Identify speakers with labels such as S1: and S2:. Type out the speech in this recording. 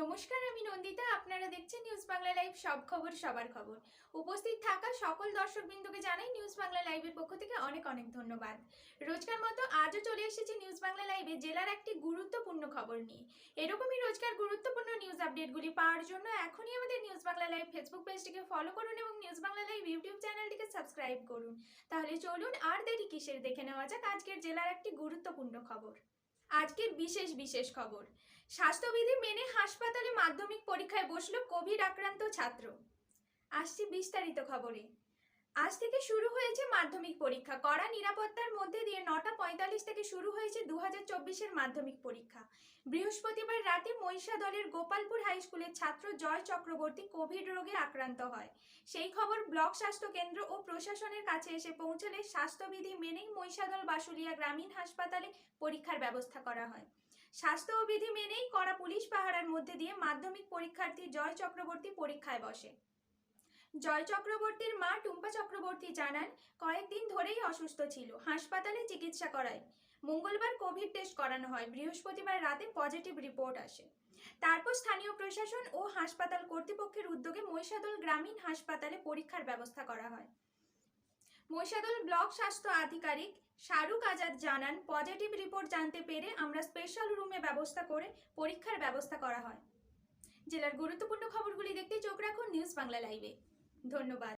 S1: নমস্কার, আমি নন্দিতা। আপনারা দেখছেন নিউজ বাংলা লাইভ সব খবর সবার খবর। উপস্থিত থাকা সকল দর্শকবৃন্দকে জানাই নিউজ বাংলা লাইভের পক্ষ থেকে অনেক অনেক ধন্যবাদ। রোজকার মতো আজও চলে এসেছি নিউজ বাংলা লাইভে জেলার একটি গুরুত্বপূর্ণ খবর নিয়ে। এরকমই রোজকার গুরুত্বপূর্ণ নিউজ আপডেটগুলি পাওয়ার জন্য এখনই আমাদের নিউজ বাংলা লাইভ ফেসবুক পেজটিকে ফলো করুন এবং নিউজ বাংলা লাইভ ইউটিউব চ্যানেলটিকে সাবস্ক্রাইব করুন। তাহলে চলুন আর দেরি কিসের দেখে নেওয়া যাক আজকের জেলার একটি গুরুত্বপূর্ণ খবর। আজকের বিশেষ বিশেষ খবর। স্বাস্থ্যবিধি মেনে হাসপাতালে মাধ্যমিক পরীক্ষায় বসল কোভিড আক্রান্ত ছাত্র। আসছি বিস্তারিত খবরে। আজ থেকে শুরু হয়েছে মাধ্যমিক পরীক্ষা। কড়া নিরাপত্তার মধ্যে দিয়ে নটা পঁয়তাল্লিশ থেকে শুরু হয়েছে দু হাজার মাধ্যমিক পরীক্ষা। বৃহস্পতিবার রাতে মহিষাদলের গোপালপুর হাই স্কুলের ছাত্র জয় চক্রবর্তী কোভিড রোগে আক্রান্ত হয়। সেই খবর ব্লক স্বাস্থ্য কেন্দ্র ও প্রশাসনের কাছে এসে পৌঁছালে স্বাস্থ্যবিধি মেনেই মহিষাদল বাসুলিয়া গ্রামীণ হাসপাতালে পরীক্ষার ব্যবস্থা করা হয়। স্বাস্থ্য বিধি মেনেই করা পুলিশ পাহারার মধ্যে দিয়ে মাধ্যমিক পরীক্ষার্থী জয় চক্রবর্তী পরীক্ষায় বসে। জয় চক্রবর্তীর মা টুম্পা চক্রবর্তী জানান, কয়েকদিন ধরেই অসুস্থ ছিল, হাসপাতালে চিকিৎসা করায়। মঙ্গলবার কোভিড টেস্ট করানো হয়, বৃহস্পতিবার রাতে পজিটিভ রিপোর্ট আসে। তারপর স্থানীয় প্রশাসন ও হাসপাতাল কর্তৃপক্ষের উদ্যোগে মহিষাদল গ্রামীণ হাসপাতালে পরীক্ষার ব্যবস্থা করা হয়। মহিষাদল ব্লক স্বাস্থ্য আধিকারিক শাহরুখ আজাদ জানান, পজিটিভ রিপোর্ট জানতে পেরে আমরা স্পেশাল রুমে ব্যবস্থা করে পরীক্ষার ব্যবস্থা করা হয়। জেলার গুরুত্বপূর্ণ খবরগুলি দেখতে চোখ রাখুন নিউজ বাংলা লাইভে। ধন্যবাদ।